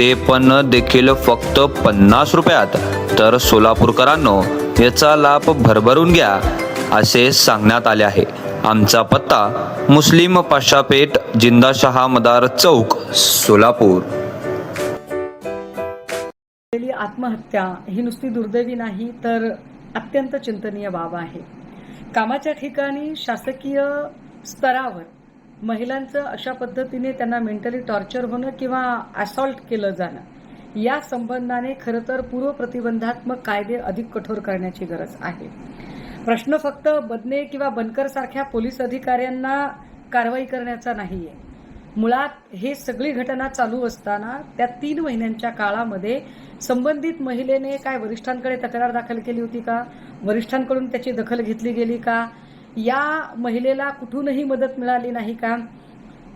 ते पण देखील फक्त पन्नास रुपयात. तर सोलापूरकरांनो याचा लाभ भरभरून घ्या असे सांगण्यात आले आहे. आमचा पत्ता मुस्लिम पाशापेठ जिंदा शहा मदार चौक सोलापूर. आत्महत्या ही नुसती दुर्दैवी नाही तर अत्यंत चिंतनीय बाब आहे. कामाच्या ठिकाणी शासकीय स्तरावर महिलांचं अशा पद्धतीने त्यांना मेंटली टॉर्चर होणं किंवा असॉल्ट केलं जाणं या संबंधाने खरं तर पूर्व प्रतिबंधात्मक कायदे अधिक कठोर करण्याची गरज आहे. प्रश्न फक्त बदने किंवा बनकर सारख्या पोलीस अधिकाऱ्यांना कारवाई करण्याचा नाहीये. मुळात हे सगळी घटना चालू असताना त्या तीन महिन्यांच्या काळामध्ये संबंधित महिलेने काय वरिष्ठांकडे तक्रार दाखल केली होती का? वरिष्ठांकडून त्याची दखल घेतली गेली का? या महिलेला कुठूनही मदत मिळाली नाही का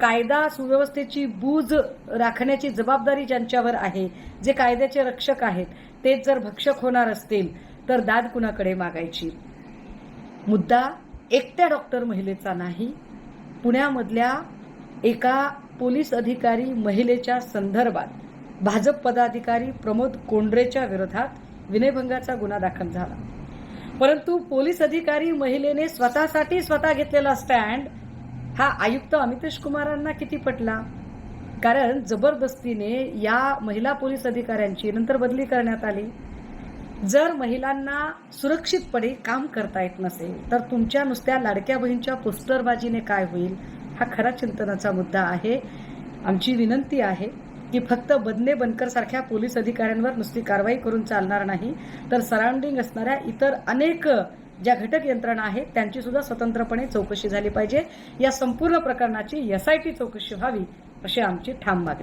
कायदा सुव्यवस्थेची बूज राखण्याची जबाबदारी ज्यांच्यावर आहे जे कायद्याचे रक्षक आहेत तेच जर भक्षक होणार असतील तर दाद कुणाकडे मागायची? मुद्दा एकट्या डॉक्टर महिलेचा नाही पुण्यामधल्या एका पोलीस अधिकारी महिलेच्या संदर्भात भाजप पदाधिकारी प्रमोद कोंडरेच्या विरोधात विनयभंगाचा गुन्हा दाखल झाला. परंतु पोलीस अधिकारी महिलेने स्वतःसाठी स्वतः घेतलेला स्टँड हा आयुक्त अमितेश कुमारांना किती पटला? कारण जबरदस्तीने या महिला पोलीस अधिकाऱ्यांची नंतर बदली करण्यात आली. जर महिलांना सुरक्षितपणे काम करता येत नसेल तर तुमच्या नुसत्या लाडक्या बहीणच्या पोस्टरबाजीने काय होईल? हा खरा चिंतनाचा मुद्दा आहे. आमची विनंती आहे की फक्त बदने बनकर सारख्या पोलीस अधिकाऱ्यांवर नुसती कारवाई करून चालणार नाही तर सराउंडिंग असणाऱ्या इतर अनेक ज्या घटक यंत्रणा आहेत त्यांची सुद्धा स्वतंत्रपणे चौकशी झाली पाहिजे. या संपूर्ण प्रकरणाची एसआयटी चौकशी व्हावी अशी आमची ठाम मागणी.